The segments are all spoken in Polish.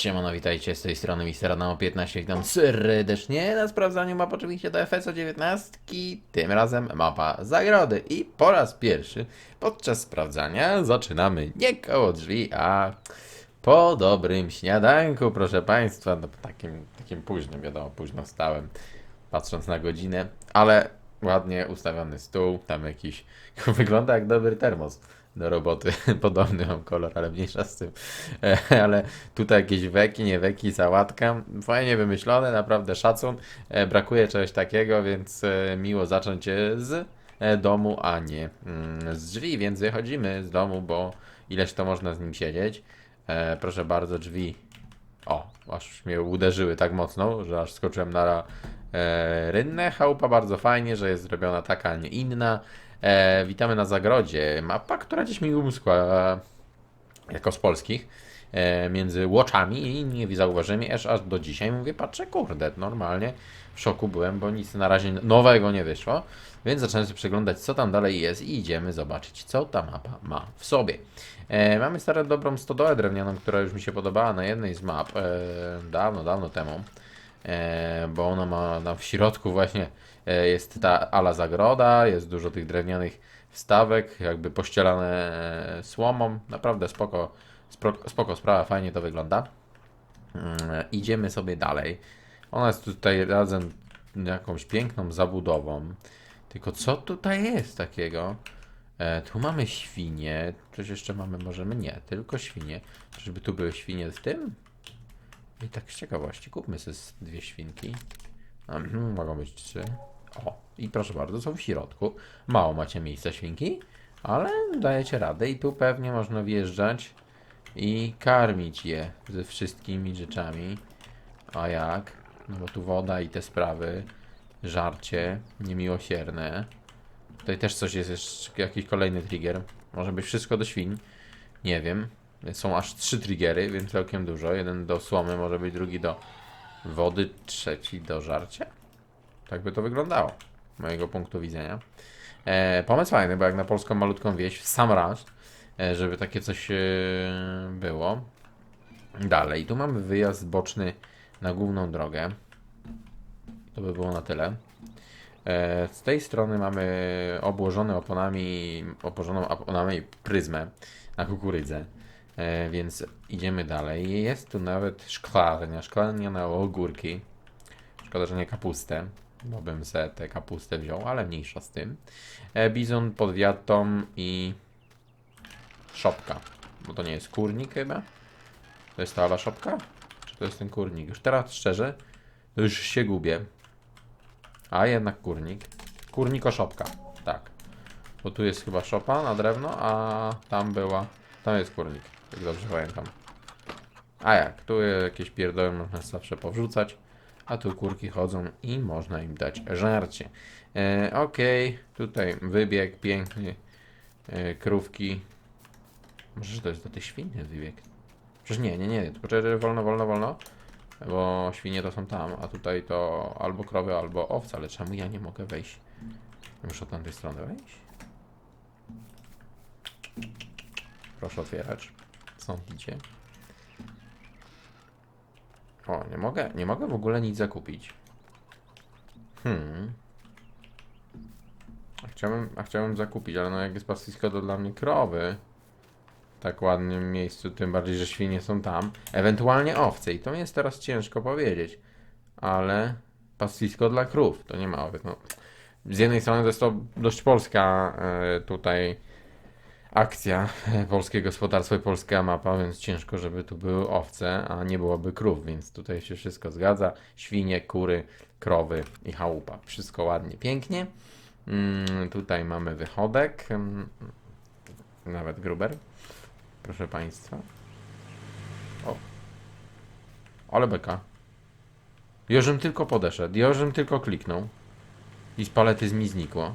siemano, witajcie z tej strony Mister Adamo 15, witam serdecznie na sprawdzaniu map oczywiście do FSO 19, tym razem mapa Zagrody. I po raz pierwszy podczas sprawdzania zaczynamy nie koło drzwi, a po dobrym śniadanku, proszę Państwa, no takim, takim późnym, wiadomo, późno wstałem, patrząc na godzinę, ale ładnie ustawiony stół, tam jakiś, wygląda jak dobry termos do roboty, podobny mam kolor, ale mniejsza z tym, E, ale tutaj jakieś weki, nie weki, sałatka, fajnie wymyślone, naprawdę szacun, E, brakuje czegoś takiego, więc e, miło zacząć z domu, a nie mm, z drzwi, więc wychodzimy z domu, bo ileż to można z nim siedzieć. Proszę bardzo, drzwi. O, aż mnie uderzyły tak mocno, że aż skoczyłem na rynnę. Chałupa bardzo fajnie, że jest zrobiona taka, a nie inna. E, witamy na zagrodzie. Mapa, która gdzieś mi umskła e, jako z polskich. E, między Watchami i nie zauważyłem aż, aż do dzisiaj. Mówię, patrzę, kurde, normalnie w szoku byłem, bo nic na razie nowego nie wyszło. Więc zacząłem sobie przeglądać, co tam dalej jest i idziemy zobaczyć, co ta mapa ma w sobie. E, mamy starą dobrą stodołę drewnianą, która już mi się podobała na jednej z map e, dawno, dawno temu. E, bo ona ma tam w środku właśnie e, jest ta ala zagroda, jest dużo tych drewnianych wstawek, jakby pościelane e, słomą. Naprawdę spoko, spoko, sprawa, fajnie to wygląda. Mm, Idziemy sobie dalej. Ona jest tutaj razem jakąś piękną zabudową. Tylko co tutaj jest takiego? E, tu mamy świnie. Coś jeszcze mamy, możemy nie, tylko świnie. Czyżby tu były świnie w tym? I tak z ciekawości, kupmy sobie dwie świnki. Mhm, mogą być trzy. O, i proszę bardzo, są w środku. Mało macie miejsca świnki, ale dajecie radę i tu pewnie można wjeżdżać i karmić je ze wszystkimi rzeczami. A jak? No bo tu woda i te sprawy, żarcie niemiłosierne. Tutaj też coś jest, jeszcze jakiś kolejny trigger. Może być wszystko do świń. Nie wiem. Są aż trzy triggery, więc całkiem dużo. Jeden do słomy, może być drugi do wody, trzeci do żarcia. Tak by to wyglądało, z mojego punktu widzenia. E, pomysł fajny, bo jak na polską malutką wieś, w sam raz, e, żeby takie coś e, było. Dalej, tu mamy wyjazd boczny na główną drogę. To by było na tyle. E, z tej strony mamy obłożone oponami, oponami pryzmę na kukurydzę. E, więc idziemy dalej. Jest tu nawet szklarnia, szklarnia na ogórki. Szkoda, że nie kapustę, bo bym se tę kapustę wziął, ale mniejsza z tym. E, bizon pod wiatą i szopka. Bo to nie jest kurnik chyba. To jest ta szopka? Czy to jest ten kurnik? Już teraz szczerze, to już się gubię. A jednak kurnik. Kurniko szopka. Tak. Bo tu jest chyba szopa na drewno, a tam była. Tam jest kurnik, jak dobrze pamiętam. A jak? Tu jakieś pierdoły można zawsze powrzucać. A tu kurki chodzą i można im dać żarcie. E, Okej, tutaj wybieg piękny. E, krówki. Może to jest do tych świn ten wybieg? Przecież nie, nie, nie. Poczekaj, wolno, wolno, wolno. Bo świnie to są tam, a tutaj to albo krowy, albo owce. Ale czemu ja nie mogę wejść? Muszę od tamtej strony wejść? Proszę otwierać. Stąd. O, nie mogę, nie mogę w ogóle nic zakupić. Hmm. A chciałbym, a chciałbym zakupić, ale no jak jest pastwisko to dla mnie krowy. W tak ładnym miejscu, tym bardziej, że świnie są tam. Ewentualnie owce i to mi jest teraz ciężko powiedzieć. Ale pastwisko dla krów, to nie ma owiec. No. Z jednej strony to jest to dość polska e, tutaj akcja, polskie gospodarstwo i polska mapa, więc ciężko, żeby tu były owce, a nie byłoby krów, więc tutaj się wszystko zgadza. Świnie, kury, krowy i chałupa. Wszystko ładnie, pięknie. Mm, tutaj mamy wychodek, mm, nawet gruber, proszę Państwa. O, ale beka. Jożem tylko podeszedł, Jożem tylko kliknął i z palety mi znikło.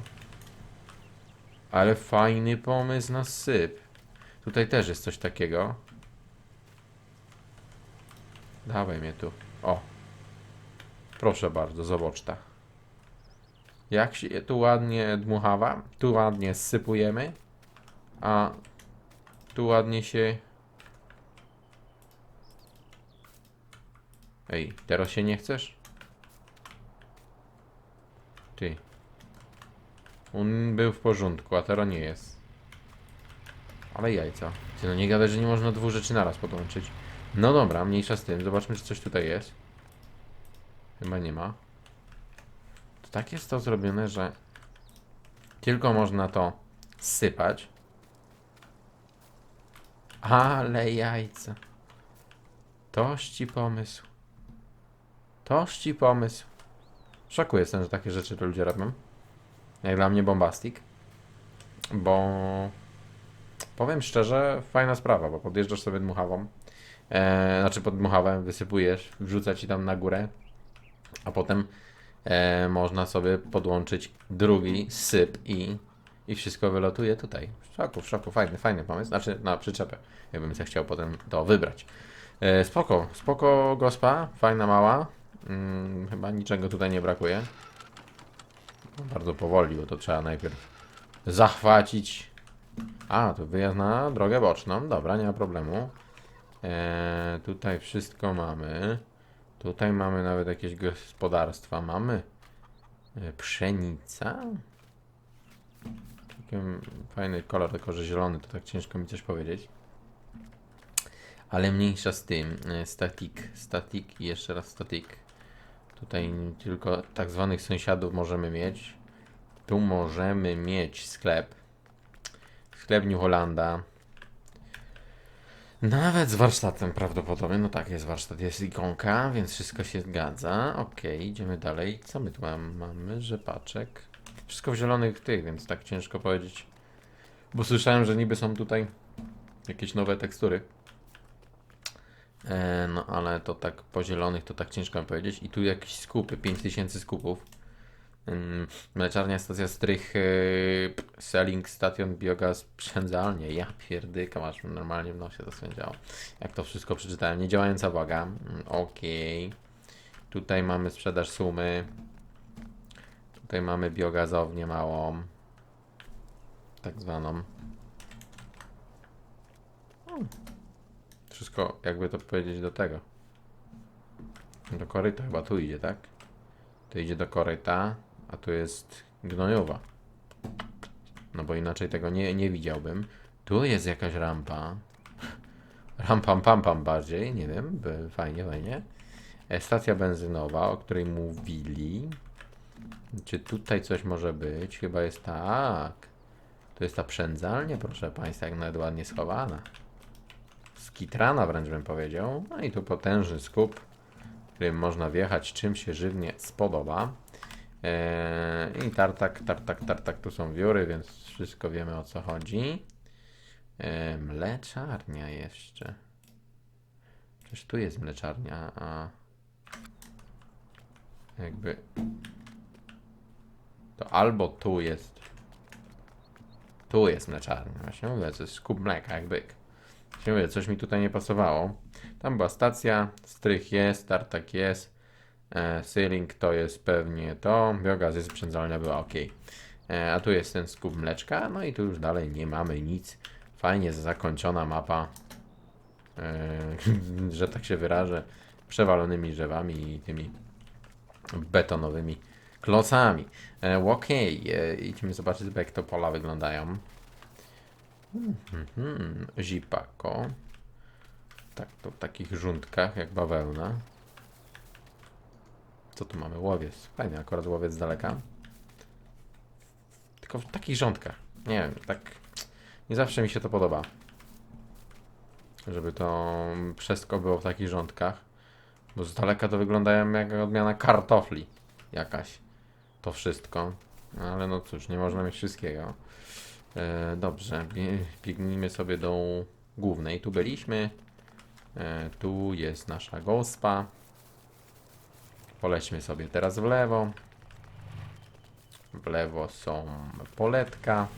Ale fajny pomysł na syp. Tutaj też jest coś takiego. Dawaj mnie tu. O. Proszę bardzo, zobacz ta. Jak się tu ładnie dmuchawa. Tu ładnie sypujemy. A tu ładnie się Ej, teraz się nie chcesz? Ty. On był w porządku, a teraz nie jest. Ale jajca. Ty no nie gadaj, że nie można dwóch rzeczy naraz podłączyć. No dobra, mniejsza z tym. Zobaczmy, czy coś tutaj jest. Chyba nie ma. To tak jest to zrobione, że tylko można to sypać. Ale jajca. Toż ci pomysł. Toż ci pomysł. W szoku jestem, że takie rzeczy to ludzie robią. Jak dla mnie bombastik. Bo powiem szczerze, fajna sprawa, bo podjeżdżasz sobie dmuchawą. E, znaczy pod dmuchawę wysypujesz, wrzuca ci tam na górę, a potem e, można sobie podłączyć drugi syp i, i wszystko wylatuje tutaj. W szoku, w szoku, fajny, fajny pomysł. Znaczy na przyczepę, jakbym sobie chciał potem to wybrać. E, spoko, spoko gospa, fajna mała. Mm, chyba niczego tutaj nie brakuje. Bardzo powoli, bo to trzeba najpierw zachwacić. A, to wyjazd na drogę boczną. Dobra, nie ma problemu. E, tutaj wszystko mamy. Tutaj mamy nawet jakieś gospodarstwa. Mamy e, pszenica. Taki fajny kolor, tylko że zielony, to tak ciężko mi coś powiedzieć. Ale mniejsza z tym. E, Statik, statik i jeszcze raz statik. Tutaj tylko tak zwanych sąsiadów możemy mieć. Tu możemy mieć sklep. Sklep New Hollanda. Nawet z warsztatem prawdopodobnie. No tak, jest warsztat, jest ikonka, więc wszystko się zgadza. Okej, idziemy dalej. Co my tu? Mamy rzepaczek. Wszystko w zielonych tych, więc tak ciężko powiedzieć. Bo słyszałem, że niby są tutaj jakieś nowe tekstury. E, no ale to tak po zielonych to tak ciężko mi powiedzieć. I tu jakieś skupy, 5000 skupów. Mleczarnia, stacja strych, yy, selling station, biogaz, przędzalnie. Ja pierdyka, masz normalnie w nosie to sędziało. Jak to wszystko przeczytałem. Niedziałająca waga. Mm, Okej. Tutaj mamy sprzedaż sumy. Tutaj mamy biogazownię małą. Tak zwaną. Hmm. Wszystko, jakby to powiedzieć, do tego. Do koryta chyba tu idzie, tak? To idzie do koryta, a tu jest gnojowa. No bo inaczej tego nie, nie widziałbym. Tu jest jakaś rampa. Rampam pam pam bardziej, nie wiem, by- fajnie, fajnie. E, Stacja benzynowa, o której mówili. Czy tutaj coś może być? Chyba jest tak. To jest ta przędzalnia, proszę Państwa, jak nawet ładnie schowana. Skitrana wręcz bym powiedział. No i tu potężny skup, którym można wjechać czym się żywnie spodoba. Eee, I tartak, tartak, tartak, tu są wióry, więc wszystko wiemy o co chodzi. Eee, mleczarnia jeszcze. Przecież tu jest mleczarnia, a jakby to albo tu jest tu jest mleczarnia. Właśnie mówię, to jest skup mleka jak byk. Mówię, coś mi tutaj nie pasowało. Tam była stacja, strych jest, tartak jest. E, Sealing to jest pewnie to. Biogaz jest sprzędzalnia była ok. E, a tu jest ten skup mleczka. No i tu już dalej nie mamy nic. Fajnie zakończona mapa. E, że tak się wyrażę. Przewalonymi drzewami i tymi betonowymi klocami. E, Okej, e, idźmy zobaczyć, jak to pola wyglądają. Mhm, Zipako. Tak, to w takich żółtkach jak bawełna. Co tu mamy? Łowiec. Fajny akurat łowiec z daleka. Tylko w takich rządkach. Nie wiem, tak nie zawsze mi się to podoba. Żeby to wszystko było w takich rządkach. Bo z daleka to wyglądają jak odmiana kartofli. Jakaś. To wszystko. Ale no cóż, nie można mieć wszystkiego. E, dobrze, bie- biegnijmy sobie do głównej. Tu byliśmy. E, tu jest nasza gospa. Polećmy sobie teraz w lewo. W lewo są poletka.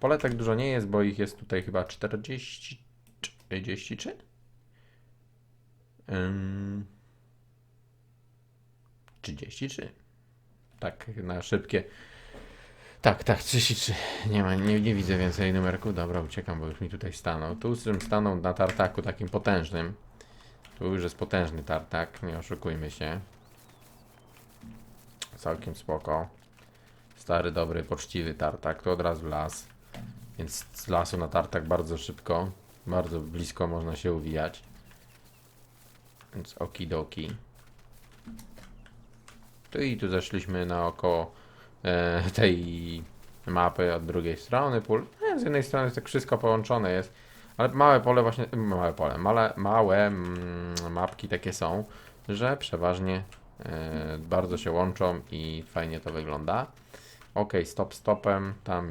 Poletek dużo nie jest, bo ich jest tutaj chyba 40. 43? Ym, 33. Tak, na szybkie. Tak, tak, 33. Nie ma, nie, nie widzę więcej numerku. Dobra, uciekam, bo już mi tutaj stanął. Tu z tym stanął na tartaku takim potężnym. Tu już jest potężny tartak, nie oszukujmy się. Całkiem spoko. Stary, dobry, poczciwy tartak, to od razu las. Więc z lasu na tartak bardzo szybko, bardzo blisko można się uwijać. Więc okidoki. Tu i tu zeszliśmy naokoło e, tej mapy od drugiej strony pól. E, z jednej strony tak wszystko połączone jest, ale małe pole właśnie, małe pole, male, małe mapki takie są, że przeważnie e, bardzo się łączą i fajnie to wygląda. Ok, stop stopem, tam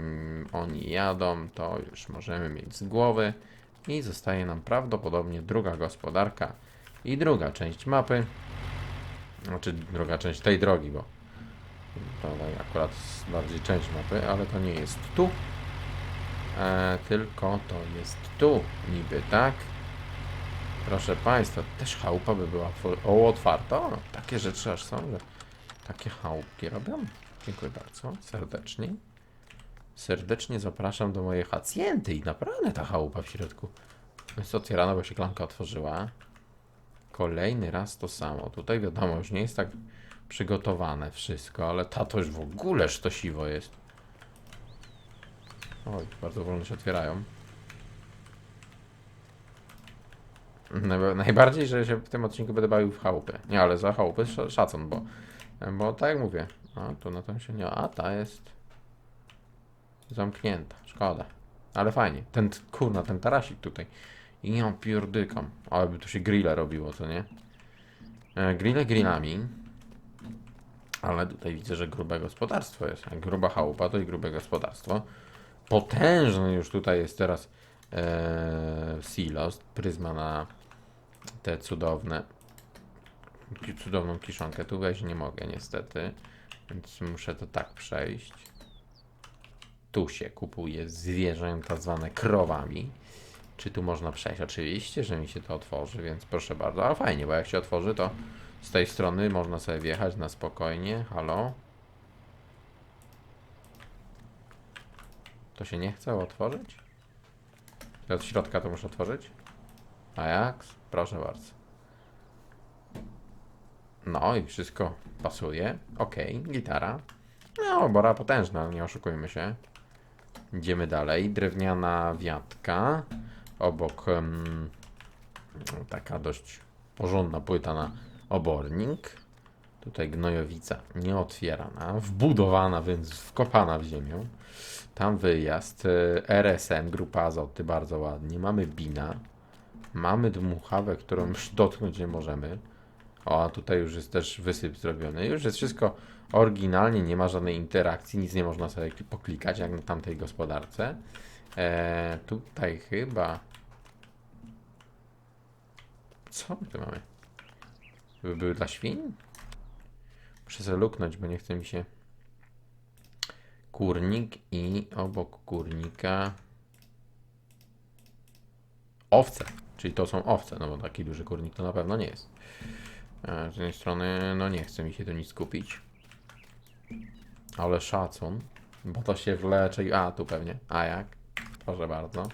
oni jadą, to już możemy mieć z głowy i zostaje nam prawdopodobnie druga gospodarka i druga część mapy, znaczy druga część tej drogi, bo tak akurat bardziej część mapy, ale to nie jest tu, e, tylko to jest tu niby, tak? Proszę Państwa, też chałupa by była o, otwarta. Takie rzeczy aż są, że takie chałupki robią. Dziękuję bardzo, serdecznie. Serdecznie zapraszam do mojej hacjenty i naprawdę ta chałupa w środku. Jest otwierana, bo się klamka otworzyła. Kolejny raz to samo. Tutaj wiadomo, już nie jest tak przygotowane wszystko, ale ta to już w ogóle sztosiwo jest. Oj, bardzo wolno się otwierają. Najba- Najbardziej, że się w tym odcinku będę bawił w chałupy. Nie, ale za chałupy sz- szacun, bo, bo tak jak mówię, a tu na tym się nie. A ta jest zamknięta. Szkoda. Ale fajnie. Ten kurna, ten tarasik tutaj. I ją pierdykam. Ale by tu się grille robiło, co nie? E, grille grillami. Ale tutaj widzę, że grube gospodarstwo jest. Jak gruba chałupa, to i grube gospodarstwo. Potężny już tutaj jest teraz e, silos. Pryzma na te cudowne cudowną kiszonkę. Tu wejść nie mogę niestety, więc muszę to tak przejść. Tu się kupuje zwierzęta zwane krowami. Czy tu można przejść? Oczywiście, że mi się to otworzy, więc proszę bardzo. Ale fajnie, bo jak się otworzy, to z tej strony można sobie wjechać na spokojnie. Halo? To się nie chce otworzyć? To od środka to muszę otworzyć? A jak? Proszę bardzo. No i wszystko pasuje. Ok, gitara. No, obora potężna, nie oszukujmy się. Idziemy dalej. Drewniana wiatka. Obok em, taka dość porządna płyta na obornik. Tutaj gnojowica nieotwierana, wbudowana, więc wkopana w ziemię. Tam wyjazd. e, RSM, grupa azoty, bardzo ładnie. Mamy bina. Mamy dmuchawę, którą już dotknąć nie możemy. O, a tutaj już jest też wysyp zrobiony. Już jest wszystko oryginalnie, nie ma żadnej interakcji, nic nie można sobie poklikać, jak na tamtej gospodarce. E, tutaj chyba... Co my tu mamy? By były dla świń? Muszę sobie luknąć, bo nie chce mi się... Kurnik i obok kurnika... Owce. Czyli to są owce, no bo taki duży kurnik to na pewno nie jest. E, Z jednej strony, no nie chce mi się tu nic kupić. Ale szacun, bo to się wlecze i... A, tu pewnie. A jak? Proszę bardzo.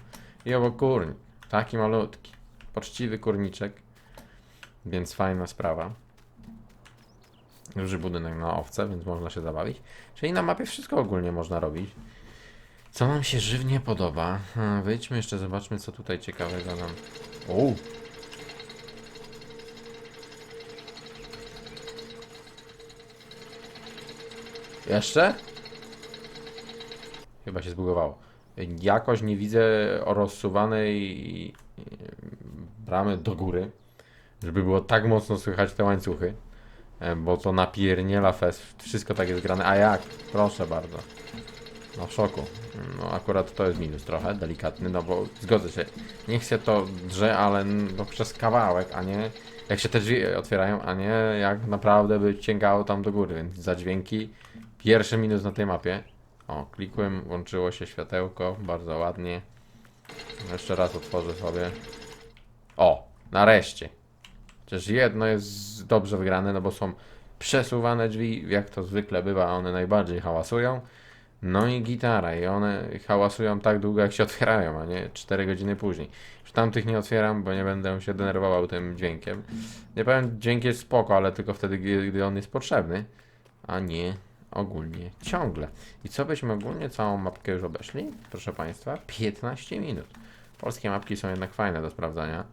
I obok kurnik. Taki malutki. Poczciwy kurniczek. Więc fajna sprawa. Duży budynek na owce, więc można się zabawić. Czyli na mapie wszystko ogólnie można robić. Co nam się żywnie podoba. Hmm, Wyjdźmy jeszcze, zobaczmy co tutaj ciekawego nam... Uuu, Jeszcze? Chyba się zbugowało. Jakoś nie widzę rozsuwanej e, bramy do góry, żeby było tak mocno słychać te łańcuchy, e, bo to napierniela fest, wszystko tak jest grane. A jak? Proszę bardzo. No w szoku. No akurat to jest minus trochę, delikatny, no bo zgodzę się. Niech się to drze, ale no przez kawałek, a nie jak się te drzwi otwierają, a nie jak naprawdę by cięgało tam do góry, więc za dźwięki Pierwszy minus na tej mapie. O, klikłem, włączyło się światełko, bardzo ładnie. Jeszcze raz otworzę sobie. O, nareszcie. Chociaż jedno jest dobrze wygrane, no bo są przesuwane drzwi, jak to zwykle bywa, one najbardziej hałasują. No i gitara, i one hałasują tak długo, jak się otwierają, a nie 4 godziny później. Już tamtych nie otwieram, bo nie będę się denerwował tym dźwiękiem. Nie powiem, dźwięk jest spoko, ale tylko wtedy, gdy on jest potrzebny, a nie ogólnie ciągle. I co byśmy ogólnie całą mapkę już obeszli? Proszę Państwa, 15 minut. Polskie mapki są jednak fajne do sprawdzania,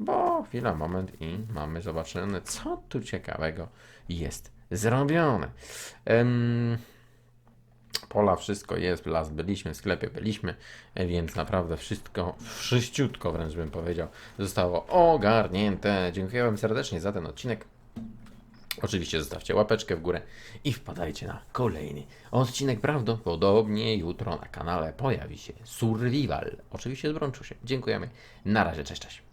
bo chwila, moment i mamy zobaczone, co tu ciekawego jest zrobione. Em, pola, wszystko jest, las byliśmy, w sklepie byliśmy, więc naprawdę wszystko, wszyściutko wręcz bym powiedział, zostało ogarnięte. Dziękuję Wam serdecznie za ten odcinek. Oczywiście zostawcie łapeczkę w górę i wpadajcie na kolejny odcinek. Prawdopodobnie jutro na kanale pojawi się Survival. Oczywiście z Brączusie. Dziękujemy. Na razie, cześć, cześć.